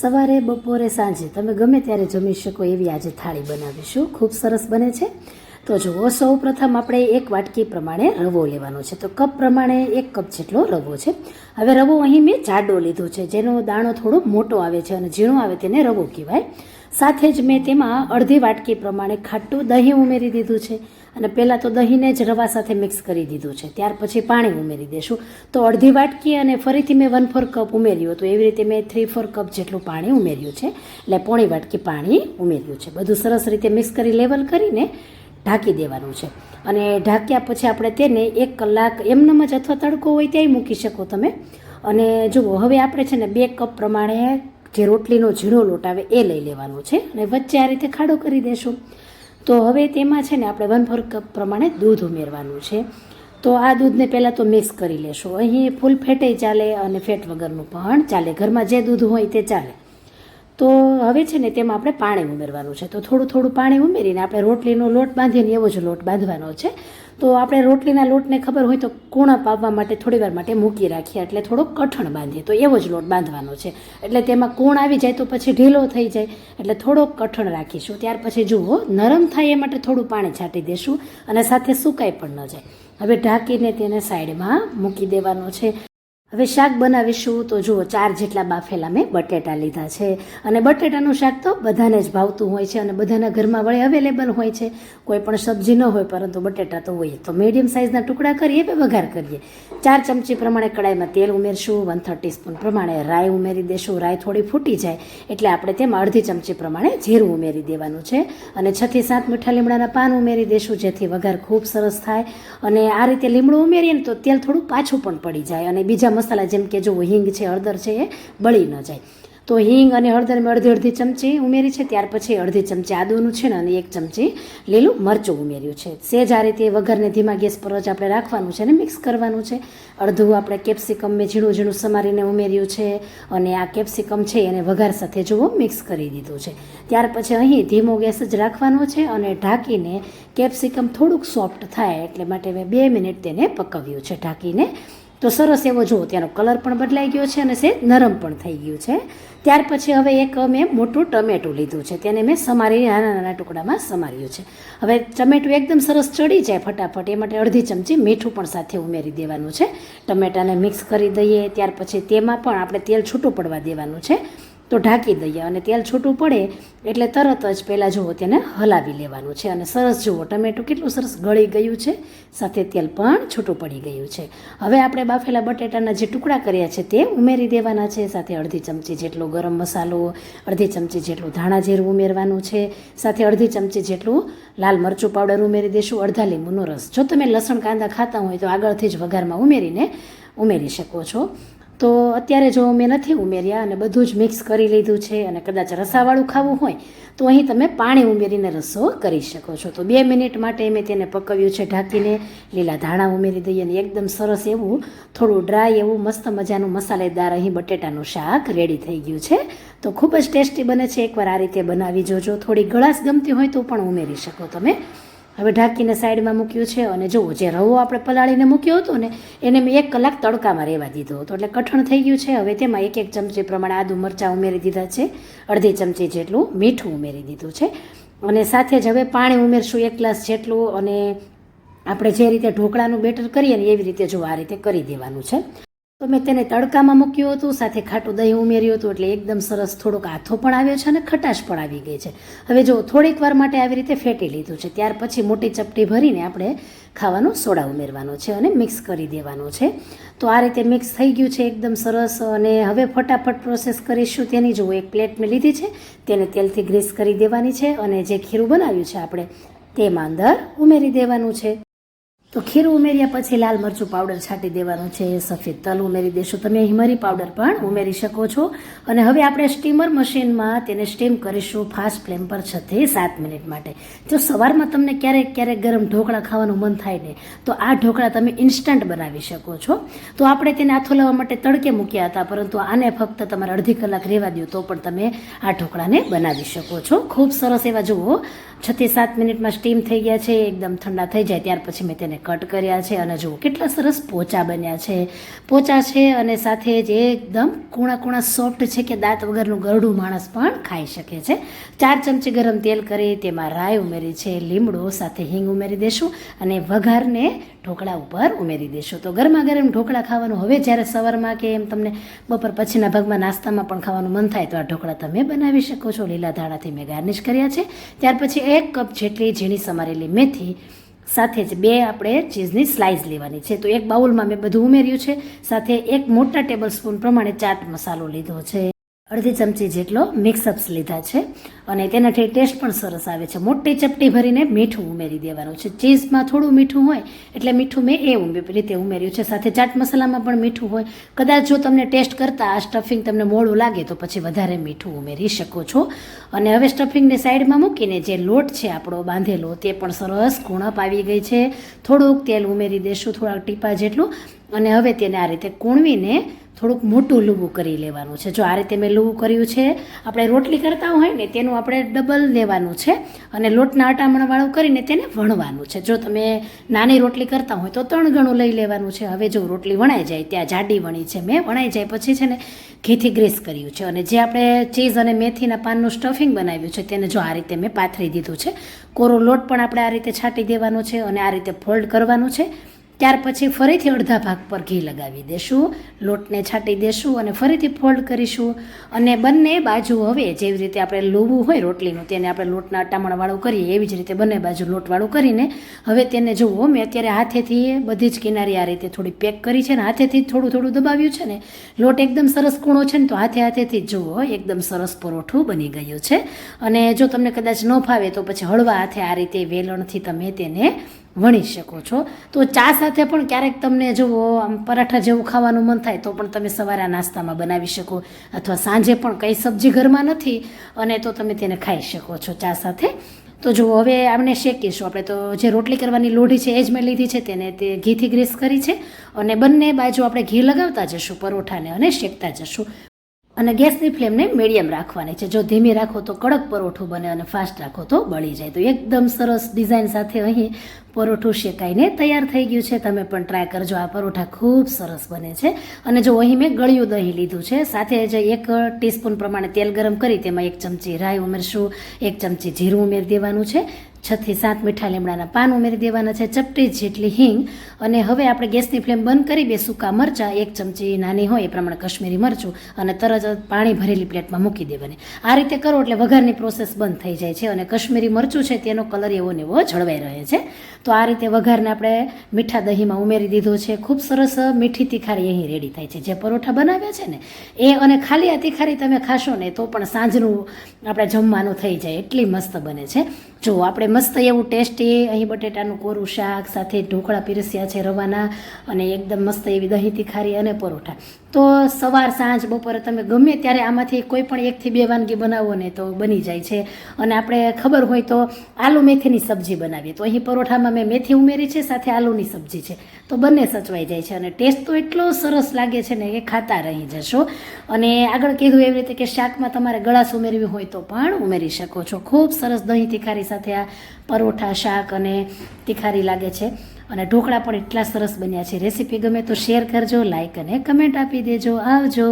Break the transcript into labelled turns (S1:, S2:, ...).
S1: સવારે, બપોરે, સાંજે. તમે ગમે ત્યારે જમી શકો એવી આજે થાળી બનાવીશું. ખૂબ સરસ બને છે. તો જુઓ સૌ પ્રથમ આપણે એક વાટકી પ્રમાણે રવો લેવાનો છે. તો કપ પ્રમાણે એક કપ જેટલો રવો છે. હવે રવો અહીં મેં જાડો લીધો છે. જેનો દાણો થોડો મોટો આવે છે અને ઝીણો આવે તેને રવો કહેવાય. સાથે જ મેં તેમાં અડધી વાટકી પ્રમાણે ખાટું દહીં ઉમેરી દીધું છે. અને પહેલાં તો દહીંને જ રવા સાથે મિક્સ કરી દીધું છે. ત્યાર પછી પાણી ઉમેરી દેશું. તો અડધી વાટકી અને ફરીથી મેં વન ફોર કપ ઉમેર્યું હતું. એવી રીતે મેં થ્રી ફોર કપ જેટલું પાણી ઉમેર્યું છે. એટલે પોણી વાટકી પાણી ઉમેર્યું છે. બધું સરસ રીતે મિક્સ કરી લેવલ કરીને ઢાંકી દેવાનું છે. અને ઢાંક્યા પછી આપણે તેને એક કલાક એમનેમ જ અથવા તડકો હોય ત્યાંય મૂકી શકો તમે. અને જુઓ, હવે આપણે છે ને બે કપ પ્રમાણે જે રોટલીનો ઝીણો લોટ આવે એ લઈ લેવાનો છે. અને વચ્ચે આ રીતે ખાડો કરી દેશું. તો હવે તેમાં છે ને આપણે વન ફોર કપ પ્રમાણે દૂધ ઉમેરવાનું છે. તો આ દૂધને પહેલાં તો મિક્સ કરી લેશું. અહીં ફૂલ ફેટે ચાલે અને ફેટ વગરનું પણ ચાલે. ઘરમાં જે દૂધ હોય તે ચાલે. તો હવે છે ને તેમાં આપણે પાણી ઉમેરવાનું છે. તો થોડું થોડું પાણી ઉમેરીને આપણે રોટલીનો લોટ બાંધીને એવો જ લોટ બાંધવાનો છે. તો આપણે રોટલીના લોટને ખબર હોય તો કૂણા પાવવા માટે થોડી વાર માટે મૂકી રાખીએ. એટલે થોડો કઠણ બાંધીએ. તો એવો જ લોટ બાંધવાનો છે. એટલે તેમાં કૂણ આવી જાય તો પછી ઢીલો થઈ જાય. એટલે થોડોક કઠણ રાખીશું. ત્યાર પછી જુઓ, નરમ થાય એ માટે થોડું પાણી છાંટી દેશું અને સાથે સુકાઈ પણ ન જાય. હવે ઢાંકીને તેને સાઈડમાં મૂકી દેવાનો છે. હવે શાક બનાવીશું તો જુઓ, ચાર જેટલા બાફેલા મેં બટેટા લીધા છે. અને બટેટાનું શાક તો બધાને જ ભાવતું હોય છે અને બધાના ઘરમાં વળે અવેલેબલ હોય છે. કોઈ પણ સબ્જી ન હોય, પરંતુ બટેટા તો હોય તો મીડિયમ સાઇઝના ટુકડા કરીએ કે વઘાર કરીએ? ચાર ચમચી પ્રમાણે કડાઈમાં તેલ ઉમેરશું વન થર્ટી સ્પૂન પ્રમાણે રાઈ ઉમેરી દેશું. રાઈ થોડી ફૂટી જાય, એટલે આપણે તેમાં અડધી ચમચી પ્રમાણે જીરું ઉમેરી દેવાનું છે. અને છથી સાત મીઠા લીમડાના પાન ઉમેરી દેશું, જેથી વઘાર ખૂબ સરસ થાય. અને આ રીતે લીમડું ઉમેરીએ ને તો તેલ થોડું પાછું પણ પડી જાય. અને બીજા મસાલા જેમ કે જુઓ હિંગ છે, હળદર છે, એ બળી ન જાય. તો હિંગ અને હળદર મેં અડધી અડધી ચમચી ઉમેરી છે, ત્યાર પછી અડધી ચમચી આદુનું છે ને અને એક ચમચી લીલું મરચું ઉમેર્યું છે. સેજ આ રીતે વઘારને ધીમા ગેસ પર જ આપણે રાખવાનું છે અને મિક્સ કરવાનું છે. અડધું આપણે કેપ્સિકમ મેં ઝીણું ઝીણું સમારીને ઉમેર્યું છે અને આ કેપ્સિકમ છે એને વઘાર સાથે જુઓ, મિક્સ કરી દીધું છે. ત્યાર પછી અહીં ધીમો ગેસ જ રાખવાનો છે અને ઢાંકીને કેપ્સિકમ થોડુંક સોફ્ટ થાય એટલે માટે મેં બે મિનિટ તેને પકવ્યું છે, ઢાંકીને તો સરસ એવો જુઓ તેનો કલર પણ બદલાઈ ગયો છે અને સે નરમ પણ થઈ ગયું છે. ત્યાર પછી હવે એક મેં મોટું ટમેટું લીધું છે, તેને મેં સમારી, નાના નાના ટુકડામાં સમાર્યું છે. હવે ટમેટું એકદમ સરસ ચડી જાય ફટાફટ, એ માટે અડધી ચમચી મીઠું પણ સાથે ઉમેરી દેવાનું છે. ટમેટાને મિક્સ કરી દઈએ, ત્યાર પછી તેમાં પણ આપણે તેલ છૂટું પડવા દેવાનું છે. તો ઢાંકી દઈએ અને તેલ છૂટું પડે એટલે તરત જ પહેલાં જુઓ તેને હલાવી લેવાનું છે. અને સરસ જુઓ, ટમેટું કેટલું સરસ ગળી ગયું છે, સાથે તેલ પણ છૂટું પડી ગયું છે. હવે આપણે બાફેલા બટેટાના જે ટુકડા કર્યા છે તે ઉમેરી દેવાના છે, સાથે અડધી ચમચી જેટલો ગરમ મસાલો, અડધી ચમચી જેટલું ધાણા જીરું ઉમેરવાનું છે, સાથે અડધી ચમચી જેટલું લાલ મરચું પાવડર ઉમેરી દેશું, અડધા લીંબુનો રસ. જો તમે લસણ, કાંદા ખાતા હોય તો આગળથી જ વઘારમાં ઉમેરીને ઉમેરી શકો છો. તો અત્યારે જો મેં નથી ઉમેર્યા અને બધું જ મિક્સ કરી લીધું છે અને કદાચ રસાવાળું ખાવું હોય, તો અહીં તમે પાણી ઉમેરીને રસો કરી શકો છો. તો બે મિનિટ માટે મેં તેને પકવ્યું છે ઢાંકીને, લીલા ધાણા ઉમેરી દઈએ અને એકદમ સરસ એવું, થોડું ડ્રાય એવું મસ્ત મજાનું મસાલેદાર અહીં બટેટાનું શાક રેડી થઈ ગયું છે. તો ખૂબ જ ટેસ્ટી બને છે. એકવાર આ રીતે બનાવી જોજો. થોડી ગળાશ ગમતી હોય તો પણ ઉમેરી શકો તમે. હવે ઢાંકીને સાઈડમાં મૂક્યું છે અને જુઓ, જે રવો આપણે પલાળીને મૂક્યો હતો ને, એને મેં એક કલાક તડકામાં રહેવા દીધો હતો. એટલે કઠણ થઈ ગયું છે. હવે તેમાં એક એક ચમચી પ્રમાણે આદુ મરચાં ઉમેરી દીધા છે. અડધી ચમચી જેટલું મીઠું ઉમેરી દીધું છે. અને સાથે જ હવે પાણી ઉમેરશું એક ગ્લાસ જેટલું અને આપણે જે રીતે ઢોકળાનું બેટર કરીએ ને એવી રીતે જો આ રીતે કરી દેવાનું છે. તો મેં તેને તડકામાં મૂક્યું હતું, સાથે ખાટું દહીં ઉમેર્યું હતું, એટલે એકદમ સરસ થોડોક આથો પણ આવ્યો છે અને ખટાશ પણ આવી ગઈ છે. હવે જો થોડીક વાર માટે આવી રીતે ફેટી લીધું છે, ત્યાર પછી મોટી ચપટી ભરીને આપણે ખાવાનો સોડા ઉમેરવાનો છે અને મિક્સ કરી દેવાનો છે. તો આ રીતે મિક્સ થઈ ગયું છે, એકદમ સરસ, અને હવે ફટાફટ પ્રોસેસ કરીશું. તેની જુઓ એક પ્લેટ મેં લીધી છે, તેને તેલથી ગ્રીસ કરી દેવાની છે, અને જે ખીરું બનાવ્યું છે આપણે, તેમાં અંદર ઉમેરી દેવાનું છે. તો ખીરું ઉમેર્યા પછી લાલ મરચું પાવડર છાંટી દેવાનું છે, સફેદ તલ ઉમેરી દેશો. તમે હિમરી પાવડર પણ ઉમેરી શકો છો. અને હવે આપણે સ્ટીમર મશીનમાં તેને સ્ટીમ કરીશું ફાસ્ટ ફ્લેમ પર છથી સાત મિનિટ માટે. જો સવારમાં તમને ક્યારેક ક્યારેક ગરમ ઢોકળા ખાવાનું મન થાય ને, તો આ ઢોકળા તમે ઇન્સ્ટન્ટ બનાવી શકો છો. તો આપણે તેને આથો લેવા માટે તડકે મૂક્યા હતા, પરંતુ આને ફક્ત તમારે અડધી કલાક રહેવા દો તો પણ તમે આ ઢોકળાને બનાવી શકો છો. ખૂબ સરસ એવા જુઓ છથી સાત મિનિટમાં સ્ટીમ થઈ ગયા છે, એકદમ ઠંડા થઈ જાય, ત્યાર પછી મેં તેને કટ કર્યા છે અને જુઓ, કેટલા સરસ પોચા બન્યા છે. પોચા છે અને સાથે જ એકદમ કૂણા કૂણા સોફ્ટ છે કે દાંત વગરનું ગરડું માણસ પણ ખાઈ શકે છે. ચાર ચમચી ગરમ તેલ કરી, તેમાં રાઈ ઉમેરી છે, લીમડો સાથે હિંગ ઉમેરી દેશું અને વઘારને ઢોકળા ઉપર ઉમેરી દેશું. તો ગરમા ગરમ ઢોકળા ખાવાનું હવે જ્યારે સવારમાં કે એમ તમને બપોર પછીના ભાગમાં નાસ્તામાં પણ ખાવાનું મન થાય તો આ ઢોકળા તમે બનાવી શકો છો. લીલા ધાણાથી મેં ગાર્નિશ કર્યા છે. ત્યાર પછી એક કપ જેટલી ઝીણી સમારેલી મેથી, સાથે જ બે આપણે ચીઝની સ્લાઇસ લેવાની છે. તો એક બાઉલમાં મેં બધું ઉમેર્યું છે. સાથે એક મોટા ટેબલ સ્પૂન પ્રમાણે ચાટ મસાલો લીધો છે. અડધી ચમચી જેટલો મિક્સઅપ્સ લીધા છે. અને તેનાથી ટેસ્ટ પણ સરસ આવે છે. મોટી ચપટી ભરીને મીઠું ઉમેરી દેવાનું છે. ચીઝમાં થોડું મીઠું હોય એટલે મીઠું મેં એ રીતે ઉમેર્યું છે. સાથે ચાટ મસાલામાં પણ મીઠું હોય. કદાચ જો તમને ટેસ્ટ કરતાં આ સ્ટફિંગ તમને મોડું લાગે તો પછી વધારે મીઠું ઉમેરી શકો છો. અને હવે સ્ટફિંગને સાઈડમાં મૂકીને જે લોટ છે આપણો બાંધેલો તે પણ સરસ કુણપ આવી ગઈ છે. થોડુંક તેલ ઉમેરી દેશું, થોડાક ટીપા જેટલું. અને હવે તેને આ રીતે કૂણવીને થોડુંક મોટું લૂવું કરી લેવાનું છે. જો આ રીતે મેં લૂવું કર્યું છે, આપણે રોટલી કરતા હોય ને તેનું આપણે ડબલ લેવાનું છે અને લોટના અટામણવાળું કરીને તેને વણવાનું છે. જો તમે નાની રોટલી કરતા હોય તો ત્રણ ગણું લઈ લેવાનું છે. હવે જો રોટલી વણાઈ જાય, ત્યાં જાડી વણી છે. મેં વણાઈ જાય પછી છે ને ઘીથી ગ્રેસ કર્યું છે. અને જે આપણે ચીઝ અને મેથીના પાનનું સ્ટફિંગ બનાવ્યું છે તેને જો આ રીતે મેં પાથરી દીધું છે. કોરો લોટ પણ આપણે આ રીતે છાંટી દેવાનો છે અને આ રીતે ફોલ્ડ કરવાનું છે. ત્યાર પછી ફરીથી અડધા ભાગ પર ઘી લગાવી દેશું, લોટને છાંટી દેશું અને ફરીથી ફોલ્ડ કરીશું. અને બંને બાજુ હવે જેવી રીતે આપણે લોવું હોય રોટલીનું, તેને આપણે લોટના અટામણવાળું કરીએ, એવી જ રીતે બંને બાજુ લોટવાળું કરીને, હવે તેને જુઓ મેં અત્યારે હાથેથી બધી જ કિનારી આ રીતે થોડી પેક કરી છે ને, હાથેથી થોડું થોડું દબાવ્યું છે ને, લોટ એકદમ સરસ કૂણો છે ને, તો હાથે હાથેથી જુઓ, એકદમ સરસ પરોઠું બની ગયું છે. અને જો તમને કદાચ ન ફાવે તો પછી હળવા હાથે આ રીતે વેલણથી તમે તેને વણી શકો છો. તો ચા સાથે પણ ક્યારેક તમને જુઓ, આમ પરાઠા જેવું ખાવાનું મન થાય તો પણ તમે સવારે નાસ્તામાં બનાવી શકો. અથવા સાંજે પણ કંઈ સબ્જી ઘરમાં નથી અને તો તમે તેને ખાઈ શકો છો ચા સાથે. તો જુઓ, હવે આપણે શેકીશું. આપણે તો જે રોટલી કરવાની લોઢી છે, એ જ મેં લીધી છે, તેને તે ઘીથી ગ્રીસ કરી છે. અને બંને બાજુ આપણે ઘી લગાવતા જશું, પરોઠાને અને શેકતા જશું. અને ગેસની ફ્લેમને મીડિયમ રાખવાની છે. જો ધીમી રાખો તો કડક પરોઠું બને અને ફાસ્ટ રાખો તો બળી જાય. તો એકદમ સરસ ડિઝાઇન સાથે અહીં પરોઠું શેકાઈને તૈયાર થઈ ગયું છે. તમે પણ ટ્રાય કરજો. આ પરોઠા ખૂબ સરસ બને છે. અને જો અહીં મેં ગળ્યું દહીં લીધું છે, સાથે જ એક ટીસ્પૂન પ્રમાણે તેલ ગરમ કરી તેમાં એક ચમચી રાઈ ઉમેરશું, એક ચમચી જીરું ઉમેરી દેવાનું છે છથી સાત મીઠા લીમડાના પાન ઉમેરી દેવાના છે. ચપટી જેટલી હિંગ અને હવે આપણે ગેસની ફ્લેમ બંધ કરી બે સૂકા મરચાં, એક ચમચી નાની હોય એ પ્રમાણે કશ્મીરી મરચું અને તરત પાણી ભરેલી પ્લેટમાં મૂકી દેવાની. આ રીતે કરો એટલે વઘારની પ્રોસેસ બંધ થઈ જાય છે અને કશ્મીરી મરચું છે તેનો કલર એવો ને એવો જળવાઈ રહે છે. તો આ રીતે વઘારને આપણે મીઠા દહીંમાં ઉમેરી દીધો છે. ખૂબ સરસ મીઠી તિખારી અહીં રેડી થાય છે. જે પરોઠા બનાવ્યા છે ને, એ અને ખાલી આ તિખારી તમે ખાશો ને તો પણ સાંજનું આપણે જમવાનું થઈ જાય. એટલી મસ્ત બને છે. જો આપણે મસ્ત એવું ટેસ્ટી અહીં બટેટાનું કોરું શાક સાથે ઢોકળા પીરસ્યા છે રવાના અને એકદમ મસ્ત એવી દહીં તીખારી અને પરોઠા. તો સવાર સાંજ, બપોરે તમે ગમે ત્યારે આમાંથી કોઈ પણ એકથી બે વાનગી બનાવો ને તો બની જાય છે. અને આપણે ખબર હોય તો આલુ મેથીની સબ્જી બનાવીએ. તો અહીં પરોઠામાં મેં મેથી ઉમેરી છે, સાથે આલુની સબ્જી છે. તો બંને સચવાઈ જાય છે અને ટેસ્ટ તો એટલો સરસ લાગે છે ને એ ખાતા રહી જશો. અને આગળ કીધું એવી રીતે કે શાકમાં તમારે ગળાશ ઉમેરવી હોય તો પણ ઉમેરી શકો છો. ખૂબ સરસ દહીં તીખારી સાથે આ પરોઠા, શાક અને તીખારી લાગે છે. અને ઢોકળા પણ એટલા સરસ બન્યા છે. રેસીપી ગમે તો શેર કરજો લાઇક અને કમેન્ટ આપી દેજો. આવજો.